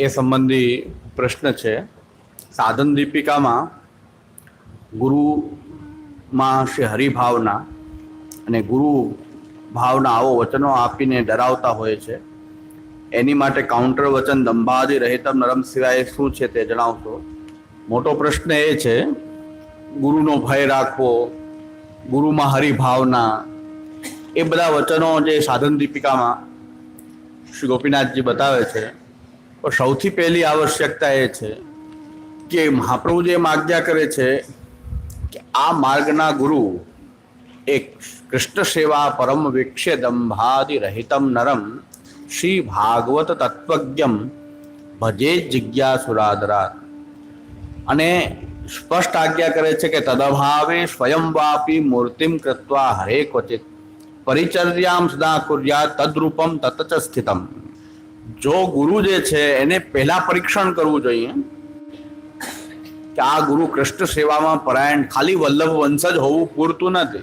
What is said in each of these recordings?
એ સંબંધી પ્રશ્ન છે. સાધન દીપિકામાં ગુરુમાં શ્રી હરિભાવના અને ગુરુ ભાવના આવો વચનો આપીને ડરાવતા હોય છે. એની માટે કાઉન્ટર વચન દંભાદી રહેતમ નરમ સિવાય શું છે તે જણાવશો? મોટો પ્રશ્ન એ છે, ગુરુનો ભય રાખવો, ગુરુમાં હરિભાવના, એ બધા વચનો જે સાધન દીપિકામાં શ્રી ગોપીનાથજી બતાવે છે સૌથી પહેલી આવશ્યકતા એ છે કે મહાપ્રભુ જે આજ્ઞા કરે છે કે આ માર્ગના ગુરુ એક કૃષ્ણ સેવા પરમ વિક્ષે દંભાદિ રહિતમ નરમ શ્રી ભાગવત તત્વજ્ઞમ ભજે જિજ્ઞાસુરાદરા. અને સ્પષ્ટ આજ્ઞા કરે છે કે તદભાવે સ્વયંવાપી મૂર્તિમ કૃત્વા હરે ક્વચિત. પરિચર્યામ સદા કુર્યા તદ્રૂપમ તત ચ સ્થિતમ. જો ગુરુ જે છે, એને પહેલા પરીક્ષણ કરવું જોઈએ. કે આ ગુરુ કૃષ્ણ સેવામાં પરાયણ, ખાલી વલ્લભ વંશજ હોવું પૂરતું નથી.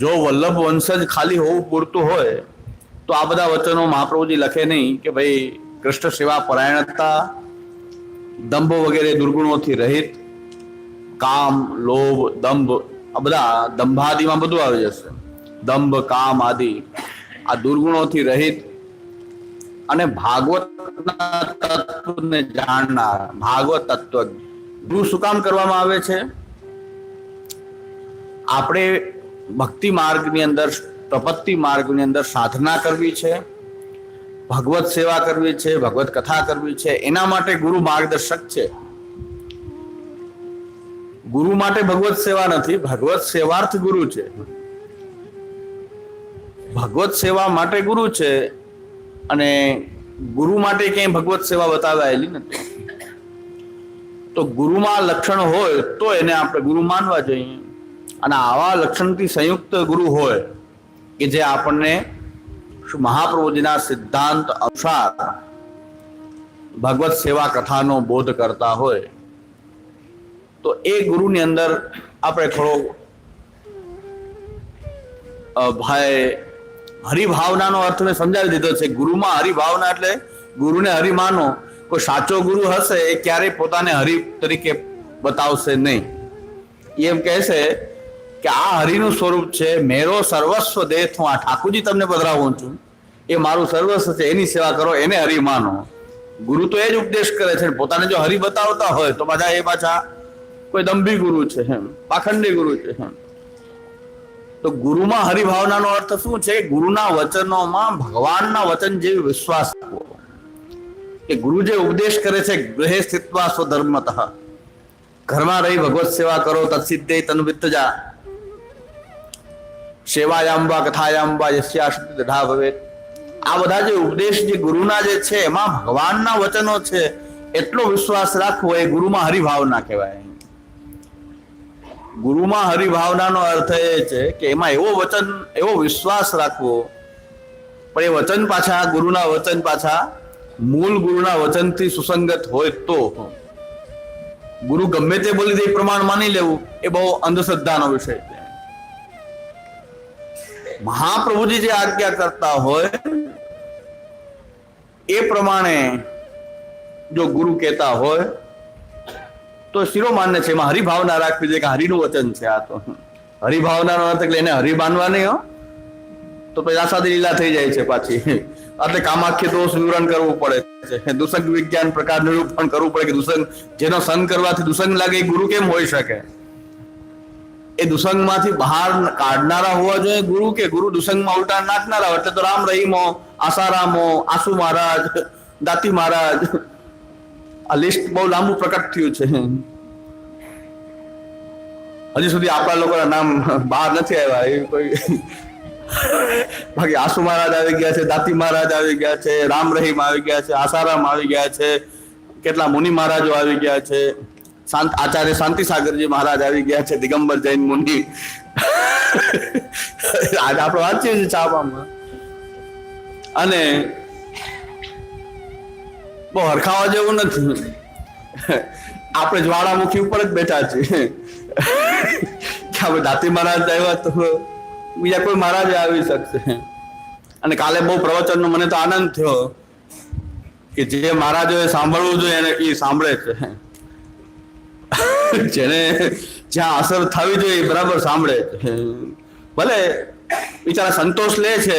જો વલ્લભ વંશજ ખાલી હોવું પૂરતું હોય, તો આ બધા વચનો મહાપ્રભુજી લખે નહીં કે ભાઈ કૃષ્ણ સેવા પરાયણતા, દંભ વગેરે દુર્ગુણોથી રહિત, કામ, લોભ, દંભ, આ બધા દંભાદિમાં બધું આવી જશે. દંભ, કામ આદિ આ દુર્ગુણોથી રહિત અને ભાગવત જાણનાર, ભાગવત તત્વ ગુરુ શું કામ કરવામાં આવે છે? આપણે ભક્તિ માર્ગની અંદર પ્રપત્તિ માર્ગની અંદર સાધના કરવી છે, ભગવત સેવા કરવી છે, ભગવત કથા કરવી છે. એના માટે ગુરુ માર્ગદર્શક છે. ગુરુ માટે ભગવત સેવા નથી, ભગવત સેવાર્થ ગુરુ છે. ભગવત સેવા માટે ગુરુ છે અને ગુરુ માટે ક્યાંય ભગવત સેવા બતાવાયેલી નથી. તો ગુરુમાં લક્ષણ હોય તો એને આપણે ગુરુ માનવા જોઈએ. અને આવા લક્ષણથી સંયુક્ત ગુરુ હોય કે જે આપણને મહાપ્રભુજીના સિદ્ધાંત અનુસાર ભગવત સેવા કથાનો બોધ કરતા હોય, તો એ ગુરુની અંદર આપણે થોડો ભય હરિભાવનાનો અર્થ મેં સમજાવી દીધો છે. ગુરુમાં હરિભાવના એટલે ગુરુને હરિ માનો. કોઈ સાચો ગુરુ હશે એ ક્યારેય પોતાને હરિ તરીકે બતાવશે નહીં. એમ કહેશે કે આ હરિનું સ્વરૂપ છે, મેરો સર્વસ્વ દેહ હું આ ઠાકુરજી તમને પધરાવું છું. એ મારું સર્વસ્વ છે, એની સેવા કરો, એને હરિ માનો. ગુરુ તો એ જ ઉપદેશ કરે છે પોતાને જો હરિ બતાવતા હોય તો પાછા એ પાછા કોઈ દંભી ગુરુ છે એમ, પાખંડી ગુરુ છે એમ. તો ગુરુમાં હરિભાવનાનો અર્થ શું છે? ગુરુના વચનોમાં ભગવાનના વચન જેવી વિશ્વાસ આપવો કે ગુરુ જે ઉપદેશ કરે છે સ્થિત્વા સ્વધર્મતઃ. ઘરમાં રહી ભગવત સેવા કરો તત્સિદ્ધે તન્વિત્તજા સેવાયામ વા કથાયામ વા યસ્યાશક્તિ દઢા ભવેત. આ બધા જે ઉપદેશ જે ગુરુના જે છે, એમાં ભગવાનના વચનો છે, એટલો વિશ્વાસ રાખવો એ ગુરુમાં હરિભાવના કહેવાય. ગુરુમાં હરિભાવનાનો અર્થ એ છે કે એમાં એવો વચન, એવો વિશ્વાસ રાખવો. પણ એ વચન પાછા, ગુરુના વચન પાછા, મૂળ ગુરુના વચનથી સુસંગત હોય તો. ગુરુ ગમે તે બોલી દે એ પ્રમાણ માની લેવું, એ બહુ અંધશ્રદ્ધાનો વિષય છે. મહાપ્રભુજી જે આજ્ઞા કરતા હોય, એ પ્રમાણે જો ગુરુ કહેતા હોય તો શિરોમાન્ય છે. એમાં હરિભાવના રાખવી જોઈએ કે હરિનું વચન છે આ તો. હરિભાવનાનો અર્થ એટલે એને હરિ માનવા નહીં હો. તો પછી આસાદી લીલા થઈ જાય છે પાછી. એટલે કામાખ્ય દોષ વિવરણ કરવું પડે છે. દુસંગ વિજ્ઞાન પ્રકાર નિરૂપણ કરવું પડે કે દુસંગ, જેનો સંગ કરવાથી દુસંગ લાગે એ ગુરુ કેમ હોઈ શકે? એ દુસંગમાંથી બહાર કાઢનારા હોવા જોઈએ ગુરુ કે ગુરુ દુસંગમાં ઉલટા નાખનારા. એટલે તો રામ રહીમો, આસારામો, આસુ મહારાજ, દાતી મહારાજ આ લિસ્ટ બહુ લાંબુ પ્રકટ થયું છે. હજી સુધી આપણા લોકોના નામ બહાર નથી આવ્યા. એ કોઈ બાકી આસુ મહારાજ આવી ગયા છે, દાતી મહારાજ આવી ગયા છે, રામ રહીમ આવી ગયા છે, આસારામ આવી ગયા છે, કેટલા મુનિ મહારાજો આવી ગયા છે. શાંત આચાર્ય શાંતિ સાગરજી મહારાજ આવી ગયા છે, દિગંબર જૈન મુનિ. આજે આપણે વાંચીએ છીએ છાપામાં. અને બહુ હરખાવા જેવું નથી. આપણે જ્વાળામુખી ઉપર જ બેઠા છીએ. આપણે દાતી મહારાજ આવ્યા તો બીજા કોઈ મહારાજ આવી શકશે. અને કાલે બહુ પ્રવચનનો મને તો આનંદ થયો કે જે મહારાજોએ સાંભળવું જોઈએ એને એ સાંભળે છે. જેને જ્યાં અસર થવી જોઈએ બરાબર સાંભળે છે. ભલે બિચારા સંતોષ લે છે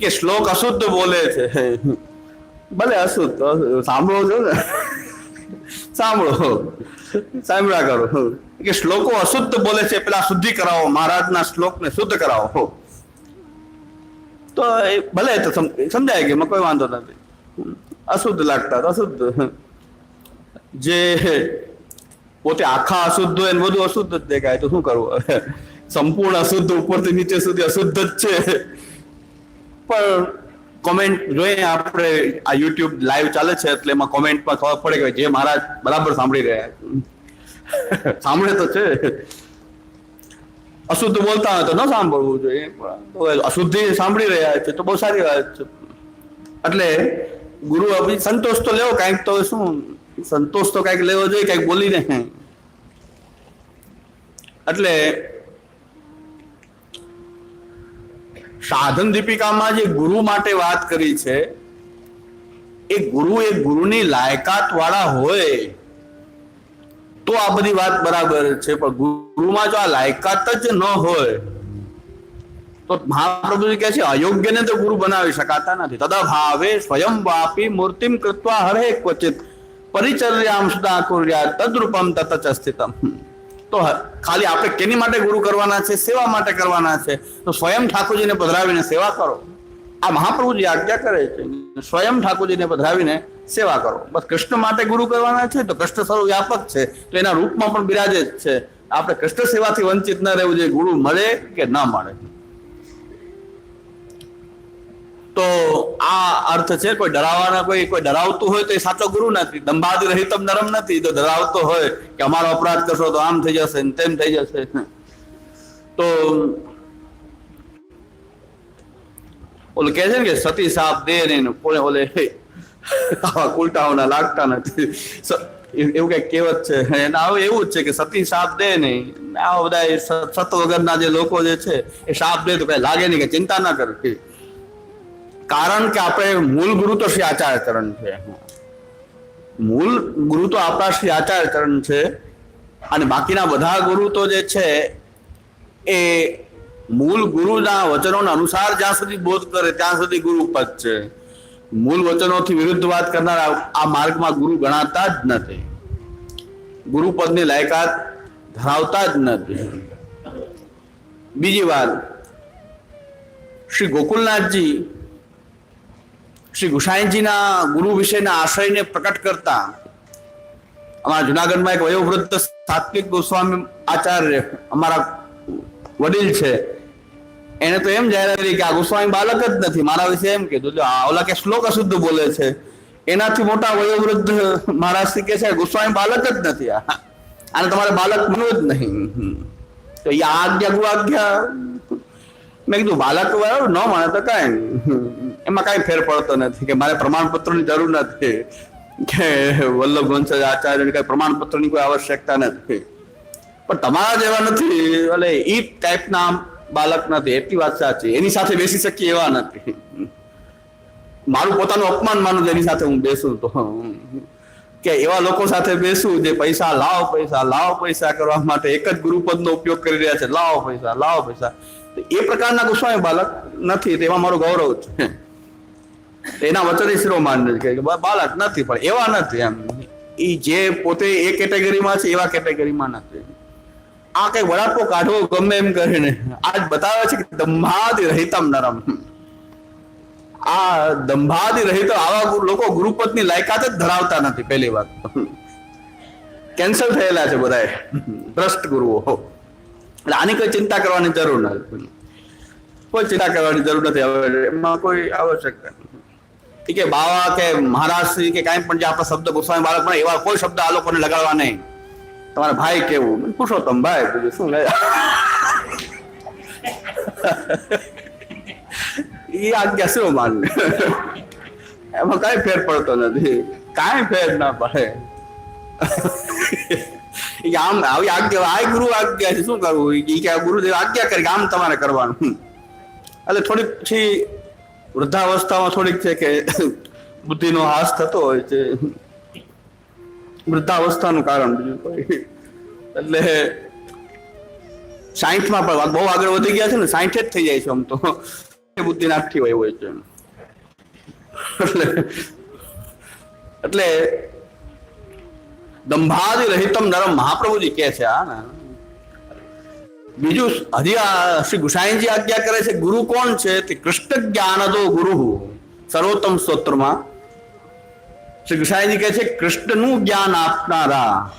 કે શ્લોક અશુદ્ધ બોલે છે. ભલે અશુદ્ધ સાંભળો છો ને. સાંભળો. સાંભળ્યા કરો. કે શ્લોકો અશુદ્ધ બોલે છે, પેલા શુદ્ધિ કરાવો, મહારાજના શ્લોકને શુદ્ધ કરાવો. તો એ ભલે તો સમ- સમજાય કે એમાં કોઈ વાંધો નથી. અશુદ્ધ લાગતા તો અશુદ્ધ. જે પોતે આખા અશુદ્ધ હોય બધું અશુદ્ધ જ દેખાય, તો શું કરવું? સંપૂર્ણ અશુદ્ધ ઉપરથી નીચે સુધી અશુદ્ધ જ છે. પણ કોમેન્ટ જોઈએ, આપણે આ યુટ્યુબ લાઈવ ચાલે છે, એટલે એમાં કોમેન્ટમાં ખબર પડે કે જે મહારાજ બરાબર સાંભળી રહ્યા સાંભળે તો છે. અશુદ્ધ બોલતા હોય તો ન સાંભળવું જોઈએ. અશુદ્ધિ સાંભળી રહ્યા છે તો બહુ સારી વાત છે. એટલે ગુરુ અભી સંતોષ તો લેવો, કાંઈક તો શું? સંતોષ તો કાંઈક લેવો જોઈએ, કાંઈક બોલીને. એટલે સાધન દીપિકામાં જે ગુરુ માટે વાત કરી છે, એ ગુરુ એ ગુરુની લાયકાત વાળા હોય, તો આ બધી વાત બરાબર છે, પણ ગુરુમાં જો આ લાયકાત જ ન હોય, તો મહાપ્રભુજી કહે છે, અયોગ્યને તો ગુરુ બનાવી શકાતા નથી. તદા ભાવે સ્વયં વાપી મૂર્તિમ કૃત્વા હરે ક્વચિત પરિચર્યામ સુદા કુર્યા તદ્રુપમ તત સ્થિતમ. તો ખાલી આપણે કેની માટે ગુરુ કરવાના છે, સેવા માટે કરવાના છે? તો સ્વયં ઠાકોરજીને પધરાવીને સેવા કરો. આ મહાપ્રભુજી આજ્ઞા કરે છે સ્વયં ઠાકોરજીને પધરાવીને સેવા કરો. બસ કૃષ્ણ માટે ગુરુ કરવાના છે, તો કૃષ્ણ સર્વ વ્યાપક છે, તો એના રૂપમાં પણ બિરાજે છે. આપણે કૃષ્ણ સેવાથી વંચિત ન રહેવું જોઈએ, ગુરુ મળે કે ન મળે? તો આ અર્થ છે, કોઈ ડરાવવાના કોઈ કોઈ ડરાવતું હોય તો એ સાચો ગુરુ નથી. દંભાદ રહિતમ નરમ નથી. તો ડરાવતો હોય કે અમારો અપરાધ કરશો તો આમ થઈ જશે તેમ થઈ જશે. તો ઓલું કે છે ને કે સતી સાપ દે ને કોને ઓલે આવા ઉલટાઓના લાગતા નથી. એવું કઈ કહેવત છે. અને આવું એવું જ છે કે સતી સાપ દે નહીં આ બધા સત વગરના જે લોકો જે છે, એ સાપ દે તો કઈ લાગે નહીં કે ચિંતા ના કરવી કારણ કે આપણે મૂળ ગુરુ તો શ્રી આચાર્ય ચરણ છે. મૂળ ગુરુ તો આપણા શ્રી આચાર્ય ચરણ છે. અને બાકીના બધા ગુરુ તો જે છે, એ મૂળ ગુરુના વચનોના અનુસાર જ્યાં સુધી બોધ કરે ત્યાં સુધી ગુરુ પદ છે. મૂળ વચનોથી વિરુદ્ધ વાત કરનાર આ- માર્ગમાં ગુરુ ગણાતા જ નથી. ગુરુ પદની લાયકાત ધરાવતા જ નથી. બીજી વાત, શ્રી ગોકુલનાથજી શ્રી ગુસાઈજીના ગુરુ વિશેના આશયને પ્રકટ કરતા અમારા જુનાગઢમાં એક વયોવૃદ્ધ સાત્વિક ગોસ્વામી આચાર્ય અમારા વડીલ છે. એને તો એમ જાહેરાત કરી કે આ ગોસ્વામી બાલક જ નથી. મારા વિશે એમ કીધું. ઓલા કે શ્લોક અશુદ્ધ બોલે છે. એનાથી મોટા વયોવૃદ્ધ મહારાજ કે છે, ગોસ્વામી બાલક જ નથી આ. આને તમારે બાલક બનવું જ નહીં. તો એ આજ્ઞા ગુ આજ્ઞા મેં કીધું બાલક ન માને તો કાંઈ એમાં કાંઈ ફેર પડતો નથી કે મારે પ્રમાણપત્રની જરૂર નથી કે વલ્લભ વંશ આચાર્યને કઈ પ્રમાણપત્રની કોઈ આવશ્યકતા નથી. પણ તમારા જેવા નથી, એટલે એ ટાઈપના બાલક નથી, એટલી વાત સાચી. એની સાથે બેસી શકીએ એવા નથી. મારું પોતાનું અપમાન માનું એની સાથે હું બેસું તો. કે એવા લોકો સાથે બેસું જે પૈસા, લાવો પૈસા લાવો પૈસા કરવા માટે એક જ ગુરુપદનો ઉપયોગ કરી રહ્યા છે. લાવો પૈસા લાવો પૈસા. એ પ્રકારના ગુસ્વામી બાલક નથી તેમાં મારું ગૌરવ છે. એના વચને શિરોમાન બાળક નથી પણ એવા નથી એમ. એ જે પોતે એ કેટેગરીમાં છે એવા કેટેગરીમાં નથી. આ કઈ વડાપો કાઢવો ગમે એમ કરીને આજ બતાવે છે કે દંભાદી રહિતમ નરમ. આ દંભાદી રહિત આવા લોકો ગુરુપદની લાયકાત જ ધરાવતા નથી પહેલી વાત કેન્સલ થયેલા છે બધાએ. ભ્રષ્ટ ગુરુઓ એટલે આની કોઈ ચિંતા કરવાની જરૂર નથી. કોઈ ચિંતા કરવાની જરૂર નથી. હવે એમાં કોઈ આવશ્યકતા ઠીક છે બાવા કે મહારાજ શ્રી કે કાંઈ પણ જે આપણા શબ્દ ગોસ્વામી બાળક પણ એવા કોઈ શબ્દ આ લોકોને લગાડવા નહીં. તમારા ભાઈ કેવું? પુરુષોત્તમ ભાઈ? બીજું શું લે એ આજ્ઞા શું માન? એમાં કાંઈ ફેર પડતો નથી. કાંઈ ફેર ના પડે. ઈ કે આમ આવી આજ્ઞા, આ ગુરુ આજ્ઞા છે, શું કરવું? ઈ કે આ ગુરુદેવ આજ્ઞા કરી કે આમ તમારે કરવાનું. એટલે થોડીક પછી વૃદ્ધાવસ્થામાં થોડીક છે કે બુદ્ધિનો હાસ થતો હોય છે. વૃદ્ધાવસ્થાનું કારણ બીજું કોઈ. એટલે સાહીઠમાં પણ બહુ આગળ વધી ગયા છે ને, સાહીઠે જ થઈ જાય છે આમ તો. બુદ્ધિ નાખતી હોય હોય છે એટલે એટલે દંભાદિ રહિતમ નરમ મહાપ્રભુજી કે છે આ ને. બીજું હજી શ્રી ગુસાઈજી આજ્ઞા કરે છે, ગુરુ કોણ છે? તે કૃષ્ણ જ્ઞાનદો ગુરુ. સર્વોત્તમ સ્તોત્રમાં શ્રી ગુસાઈજી કહે છે, કૃષ્ણનું જ્ઞાન આપનારા.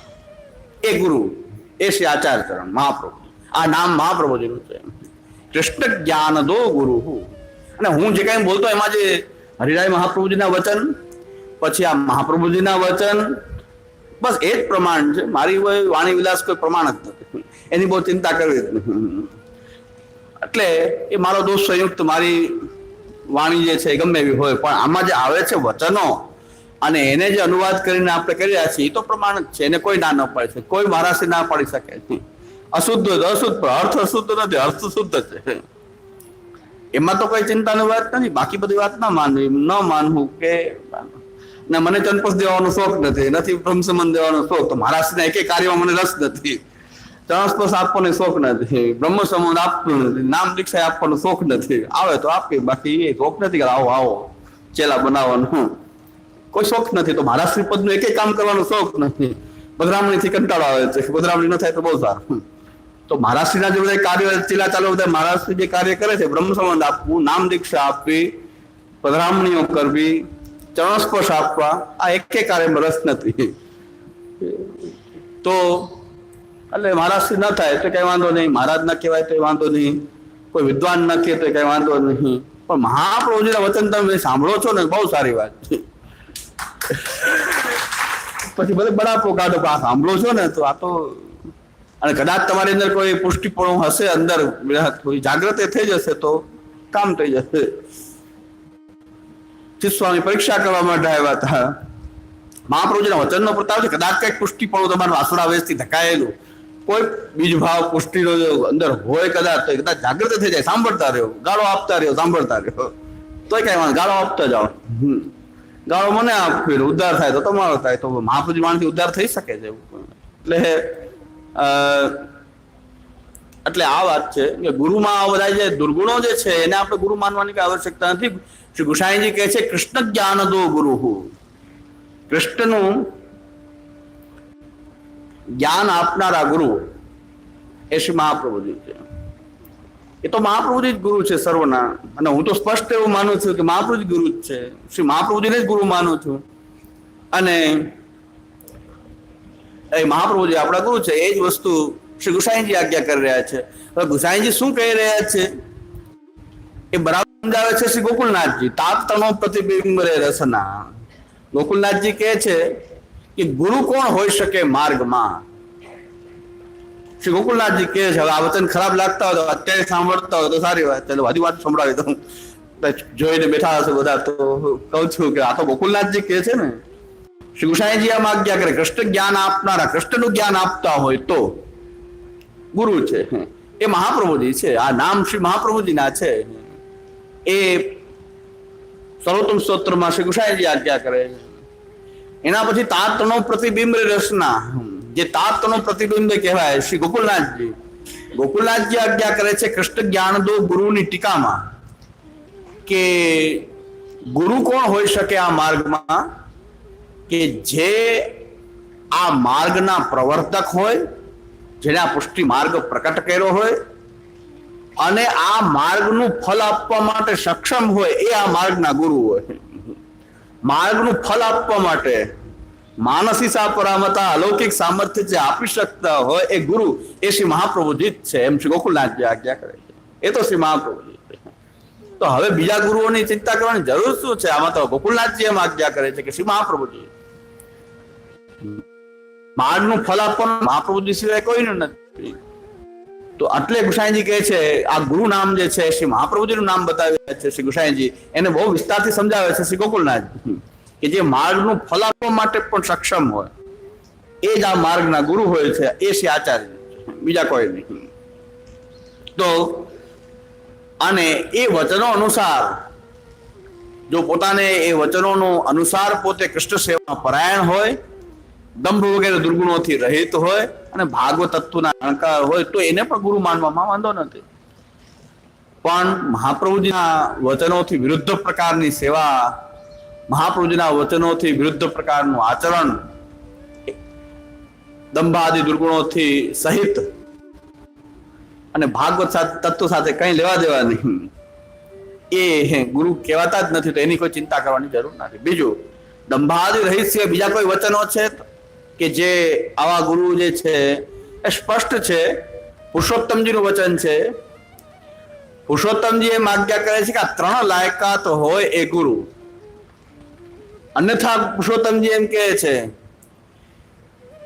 એ ગુરુ, એ શ્રી આચાર્ય ચરણ મહાપ્રભુ. આ નામ મહાપ્રભુજીનું છે કૃષ્ણ જ્ઞાનદો ગુરુ. અને હું જે કઈ બોલતો એમાં જે હરિરાય મહાપ્રભુજીના વચન, પછી આ મહાપ્રભુજીના વચન, બસ એ જ પ્રમાણ છે. મારી વાણી વિલાસ કોઈ પ્રમાણ જ નથી. એની બહુ ચિંતા કરવી એટલે એ મારો દોષ સંયુક્ત, મારી વાણી જે છે ગમે એવી હોય, પણ આમાં જે આવે છે વચનો, અને એને જે અનુવાદ કરીને આપણે કરી રહ્યા છીએ એ તો પ્રમાણ જ છે. એને કોઈ ના ન પાડી શકે, કોઈ મહારાષ્ટ્ર ના પાડી શકે. નહીં અશુદ્ધ અશુદ્ધ અર્થ અશુદ્ધ નથી, અર્થ શુદ્ધ છે. એમાં તો કોઈ ચિંતાની વાત નથી. બાકી બધી વાત ના માનવી ન માનવું કે ના, મને ચંપસ દેવાનો શોખ નથી નથી ભ્રમસમન દેવાનો શોખ, તો મહારાષ્ટ્રના એક કાર્યમાં મને રસ નથી. ચણસ્પર્શ આપવાનો શોખ નથી બ્રહ્મ સંબંધ આપતું નથી નામ દીક્ષા આપવાનો શોખ નથી આવે તો આપી, બાકી એ શોખ નથી આવો આવો, ચેલા બનાવવાનું કોઈ શોખ નથી તો મહારાષ્ટ્રી પદનું એકે કામ કરવાનો શોખ નથી. બદરામણીથી કંટાળો આવે છે. બદરામણી ન થાય તો બહુ સારું તો મહારાષ્ટ્રના જે બધા કાર્ય, ચીલા ચાલુ, બધા મહારાષ્ટ્ર જે કાર્ય કરે છે, બ્રહ્મ સંબંધ આપવું, નામ દીક્ષા આપવી પધરામણીઓ કરવી, ચરણસ્પર્શ આપવા, આ એકે કાર્યમાં રસ નથી. તો એટલે મહારાજથી ન થાય તો કઈ વાંધો નહીં. મહારાજ ના કહેવાય તો વાંધો નહીં. કોઈ વિદ્વાન ન કહે તો કઈ વાંધો નહીં. પણ મહાપ્રભુજીના વચન તમે સાંભળો છો ને, બહુ સારી વાત છે. પછી ભલે બરાબર કાઢો આ સાંભળો છો ને, તો આ તો અને કદાચ તમારી અંદર કોઈ પુષ્ટિપણું હશે અંદર થોડી જાગ્રત થઈ જશે તો કામ થઈ જશે. સ્વામી પરીક્ષા કરવા માટે આવ્યા હતા. મહાપ્રભુજીના વચનનો પ્રતાપ છે, કદાચ કંઈક પુષ્ટિપણું તમારું વાસુડા વેશથી ધકાયેલું. કોઈ બીજ ભાવ પુષ્ટિનો અંદર હોય કદાચ, તો કદાચ જાગૃત થઈ જાય, સાંભળતા રહ્યો, ગાળો આપતા રહ્યો, સાંભળતા રહ્યો. તો કઈ વાંધો ગાળો આપતા જાઓ ગાળો મને આપી ઉદ્ધાર થાય તો તમારો થાય, તો મહાપુજ માણથી ઉદ્ધાર થઈ શકે છે એટલે એટલે આ વાત છે કે ગુરુમાં આ બધા જે દુર્ગુણો જે છે, એને આપણે ગુરુ માનવાની કઈ આવશ્યકતા નથી. શ્રી ગુસાઈજી કહે છે, કૃષ્ણ જ્ઞાન દો ગુરુ. કૃષ્ણનું જ્ઞાન આપનારા ગુરુ એ શ્રી મહાપ્રભુજી છે. એ તો મહાપ્રભુજી જ ગુરુ છે સર્વના. અને હું તો સ્પષ્ટ એવું માનું છું કે મહાપ્રભુજી ગુરુ જ છે. શ્રી મહાપ્રભુજીને જ ગુરુ માનું છું. અને એ મહાપ્રભુજી આપણા ગુરુ છે. એ જ વસ્તુ શ્રી ગુસાઈજી આજ્ઞા કરી રહ્યા છે. હવે ગુસાઈજી શું કહી રહ્યા છે? એ બરાબર સમજાવે છે શ્રી ગોકુલનાથજી. તાપ તણો પ્રતિબિંબ રે રસના. ગોકુલનાથજી કહે છે કે ગુરુ કોણ હોઈ શકે માર્ગમાં? શ્રી ગોકુલનાથજી કહે છે, હવે આ વચન ખરાબ લાગતા હોય તો અત્યારે સાંભળતા હોય તો સારી વાત. ચાલો હજી વાત સંભળાવી દઉં. જોઈને બેઠા હશે બધા, તો કહું છું કે આ તો ગોકુલનાથજી કહે છે ને, શ્રી ગુસાઈજી આમ આજ્ઞા કરે, કૃષ્ણ જ્ઞાન આપનારા, કૃષ્ણનું જ્ઞાન આપતા હોય તો ગુરુ છે. એ મહાપ્રભુજી છે, આ નામ શ્રી મહાપ્રભુજીના છે. એ સર્વોત્તમ સ્તોત્રમાં શ્રી ગુસાઈજી આજ્ઞા કરે છે. એના પછી તાતનો પ્રતિબિંબ રસના, જે તાતનો પ્રતિબિંબ કહેવાય, શ્રી ગોકુલનાથજી. ગોકુલનાથજી આજ્ઞા કરે છે કૃષ્ણ જ્ઞાન દો ગુરુની ટીકામાં કે ગુરુ કોણ હોઈ શકે આ માર્ગમાં? કે જે આ માર્ગના પ્રવર્તક હોય જેને આ પુષ્ટિ માર્ગ પ્રકટ કર્યો હોય, અને આ માર્ગનું ફલ આપવા માટે સક્ષમ હોય એ આ માર્ગના ગુરુ હોય. માર્ગનું ફલ આપવા માટે માનસી સાપરામતા અલૌકિક સામર્થ્ય જે આપી શકતા હોય એ ગુરુ એ શ્રી મહાપ્રભુજી જ છે. એમ શ્રી ગોકુલનાથજી આજ્ઞા કરે છે. એ તો શ્રી મહાપ્રભુજી તો હવે બીજા ગુરુઓની ચિંતા કરવાની જરૂર શું છે? આમાં તો ગોકુલનાથજી એમ આજ્ઞા કરે છે કે શ્રી મહાપ્રભુજી માર્ગનું ફલ આપવાનું મહાપ્રભુજી સિવાય કોઈનું નથી. તો એટલે ગુસાઈજી કહે છે, આ ગુરુ નામ જે છે, શ્રી મહાપ્રભુજીનું નામ બતાવે છે, શ્રી ગુસાઈજી, એને બહુ વિસ્તારથી સમજાવે છે શ્રી ગોકુલનાથ કે જે માર્ગનું ફલ આપવા માટે પણ સક્ષમ હોય. એ જ આ માર્ગના ગુરુ હોય છે, એ શ્રી આચાર્ય. બીજા કોઈ નહીં. તો અને એ વચનો અનુસાર, જો પોતાને એ વચનોનો અનુસાર પોતે કૃષ્ણ સેવામાં પરાયણ હોય દંભ વગેરે દુર્ગુણોથી રહિત હોય અને ભાગવત તત્વના જાણકાર હોય તો એને પણ ગુરુ માનવામાં વાંધો નથી. પણ મહાપ્રભુજીના વચનોથી વિરુદ્ધ પ્રકારની સેવા, મહાપ્રભુજીના વચનોથી વિરુદ્ધ પ્રકારનું આચરણ, દંભાદી દુર્ગુણોથી સહિત અને ભાગવત તત્વ સાથે કંઈ લેવા દેવા નહીં. એ ગુરુ કહેવાતા જ નથી, તો એની કોઈ ચિંતા કરવાની જરૂર નથી. બીજું, દંભાદી રહિત સિવાય બીજા કોઈ વચનો છે? કે જે આવા ગુરુ જે છે, એ સ્પષ્ટ છે. પુરુષોત્તમજીનું વચન છે. પુરુષોત્તમજી એમ આજ્ઞા કરે છે કે આ ત્રણ લાયકાત હોય એ ગુરુ. અન્યથા પુરુષોત્તમજી એમ કહે છે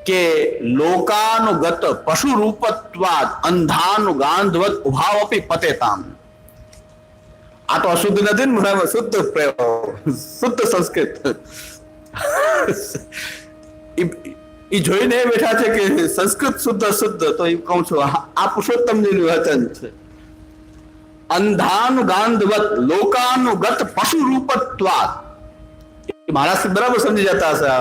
કે લોકાનુગત પશુ રૂપત્વાદ અપી પતેતામ. આ તો અશુદ્ધ નથી ને શુદ્ધ શુદ્ધ સંસ્કૃત. ઈ જોઈને એ બેઠા છે કે સંસ્કૃત શુદ્ધ શુદ્ધ તો એ કહું છું, આ પુરુષોત્તમજીનું વચન છે. અંધાનુગાંધવત લોકાનુગત પશુ રૂપત્વાદ એ મહારાષ્ટ્ર બરાબર સમજી જતા હશે.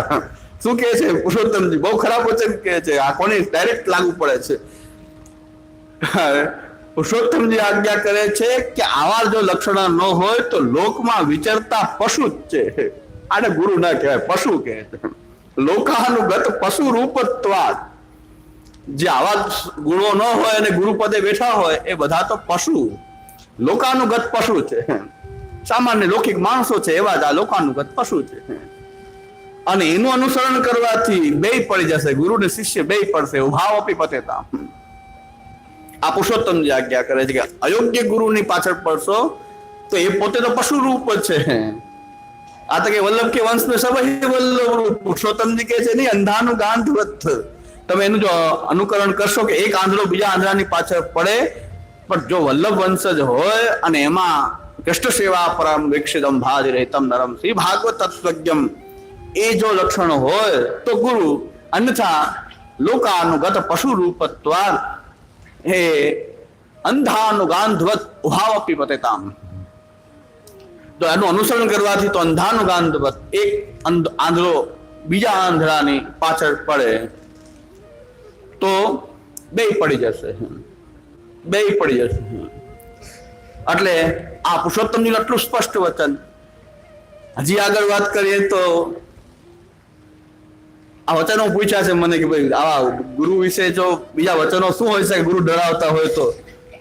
શું કે છે પુરુષોત્તમજી? બહુ ખરાબ વચન કહે છે. આ કોને ડાયરેક્ટ લાગુ પડે છે? પુરુષોત્તમજી આજ્ઞા કરે છે કે આવા જો લક્ષણ ન હોય તો લોકમાં વિચરતા પશુ જ છે. આને ગુરુ ના કહેવાય, પશુ કહે છે. લોકાનુગત પશુ રૂપત્વાદ. જે આવા ગુણો ન હોય અને ગુરુપદે બેઠા હોય, એ બધા તો પશુ. લોકાનુગત પશુ છે. સામાન્ય લૌકિક માણસો છે, એવા જ આ લોકાનુગત પશુ છે. અને એનું અનુસરણ કરવાથી બે પડી જશે ગુરુ ને શિષ્ય બે પડશે ઉભાવ આપી પતેતા. આ પુરુષોત્તમજી આજ્ઞા કરે છે કે અયોગ્ય ગુરુની પાછળ પડશો, તો એ પોતે તો પશુ રૂપ જ છે. આ તો કે વલ્લભ કે વંશ સભય સભા વલ્લભ પુરુષોત્તમજી કે છે, નહીં, અંધાનું ગાંધવત તમે એનું જો અનુકરણ કરશો કે એક આંધળો બીજા આંધળાની પાછળ પડે. પણ જો વલ્લભ વંશ જ હોય અને એમાં કૃષ્ણ સેવા પરમ વિક્ષિતમ ભાજ રહેતમ નરમ શ્રી ભાગવત તત્વજ્ઞમ. એ જો લક્ષણો હોય તો ગુરુ અન્યથા લોકાનુગત પશુ રૂપત્વા હે અંધાનુગાંધવત ઉહાવપી પતેતામ તો એનું અનુસરણ કરવાથી તો અંધાનુગાંધવત એક અંધ- આંધળો, બીજા આંધળાની પાછળ પડે. તો બે પડી જશે. બે પડી જશે. એટલે આ પુરુષોત્તમજી આટલું સ્પષ્ટ વચન. હજી આગળ વાત કરીએ તો આ વચનો પૂછ્યા છે મને કે ભાઈ, આવા ગુરુ વિશે જો બીજા વચનો શું હોય છે ગુરુ ડરાવતા હોય તો?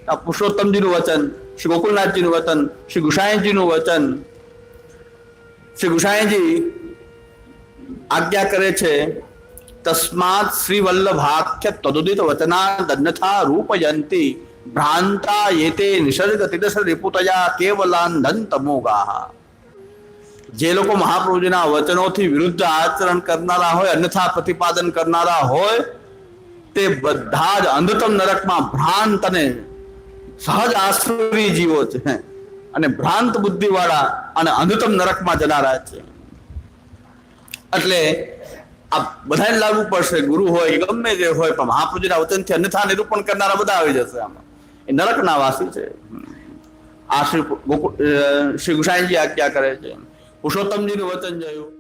આ પુરુષોત્તમજીનું વચન. શ્રી ગોકુલનાથજીનું વચન શ્રી ગુસાઈજીનું વચન શ્રી ગુસાઈજી આજ્ઞા કરે છે તસ્માત શ્રી વલ્લભાખ્ય તદુદિત વચના દન્યથા રૂપયંતી ભ્રાંતા એતે નિસર્ગ તિદસ રિપુતયા કેવલાંધન તમોગાહ જે લોકો મહાપ્રભુજીના વચનોથી વિરુદ્ધ આચરણ કરનારા હોય અન્યથા પ્રતિપાદન કરનારા હોય તે બધા જ અંધતમ નરકમાં ભ્રાંત અને સહજ આશ્રવી જીવો છે. અને ભ્રાંત બુદ્ધિવાળા અને અંધતમ નરકમાં જનારા છે. એટલે આ બધાને લાગુ પડશે, ગુરુ હોય, ગમે તે હોય, પણ મહાપ્રભુજીના વચનથી અન્યથા નિરૂપણ કરનારા બધા આવી જશે આમાં. એ નરકના વાસી છે. આ શ્રી શ્રી ગુસાઈજી આજ્ઞા કરે છે. પુરુષોત્તમજીનું વચન જોયું.